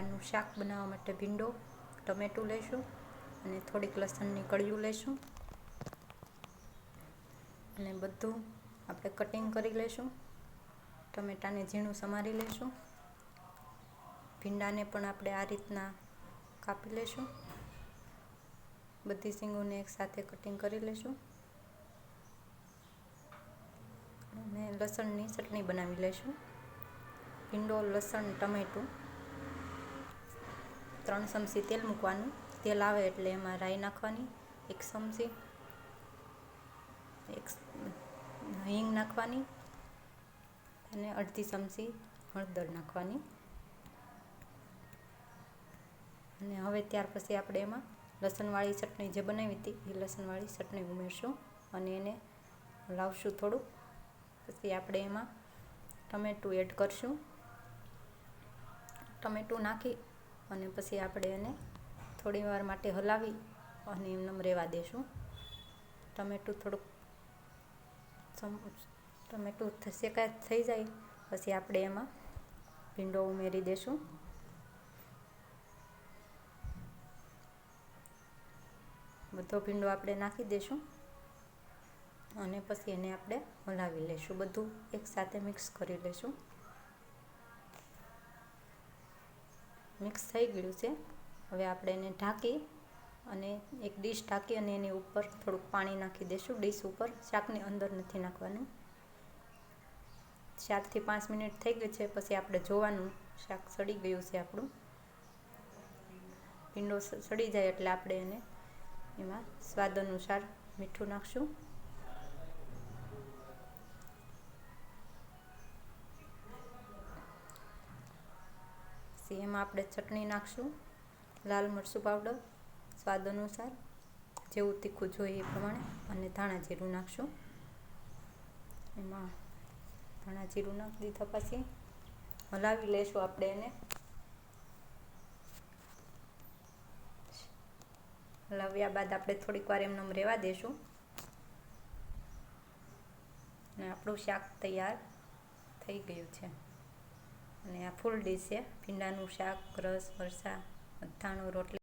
ભીંડાનું શાક બનાવવા માટે ભીંડો, ટમેટું લઈશું અને થોડીક લસણની કળિયું લઈશું. અને બધું આપણે કટિંગ કરી લઈશું. ટમેટાને ઝીણું સમારી લઈશું. ભીંડાને પણ આપણે આ રીતના કાપી લઈશું. બધી સિંગોને એકસાથે કટિંગ કરી લઈશું. અને લસણની ચટણી બનાવી લઈશું. ભીંડો, લસણ, ટમેટું ત્રણ ચમચી તેલ મૂકવાનું. તેલ આવે એટલે એમાં રાઈ નાખવાની, એક ચમચી એક હિંગ નાખવાની અને અડધી ચમચી હળદર નાખવાની. અને હવે ત્યાર પછી આપણે એમાં લસણવાળી ચટણી જે બનાવી હતી એ લસણવાળી ચટણી ઉમેરશું અને એને લાવશું થોડુંક પછી આપણે એમાં ટમેટું એડ કરશું. ટમેટું નાખી અને પછી આપણે એને થોડી વાર માટે હલાવી અને એમનેમ રહેવા દેશું. ટમેટું થોડુંક ટમેટું શેકાય, થઈ જાય, પછી આપણે એમાં ભીંડો ઉમેરી દઈશું બધો ભીંડો આપણે નાખી દઈશું અને પછી એને આપણે હલાવી લઈશું બધું એકસાથે મિક્સ કરી લઈશું મિક્સ થઈ ગયું છે. હવે આપણે એને ઢાંકી અને એક ડીશ ઢાંકી અને એની ઉપર થોડુંક પાણી નાખી દઈશું. ડીશ ઉપર શાકની અંદર નથી નાખવાનું. ચારથી પાંચ મિનિટ થઈ ગઈ છે, પછી આપણે જોવાનું. શાક સડી ગયું છે આપણું. ભીંડો સડી જાય એટલે આપણે એને એમાં સ્વાદ અનુસાર મીઠું નાખશું. પછી એમાં આપણે ચટણી નાખશું, લાલ મરચું પાવડર, સ્વાદ અનુસાર, જેવું તીખું જોઈએ એ પ્રમાણે, અને ધાણા જીરું નાખશું. એમાં ધાણા જીરું નાખી દીધા પછી હલાવી લઈશું આપણે એને. હલાવ્યા બાદ આપણે થોડીક વાર એમને રહેવા દઈશું અને આપણું શાક તૈયાર થઈ ગયું છે. ફૂલ ડીશ છે. ભીંડાનું શાક રસ મરચાં અથાણું રોટલી.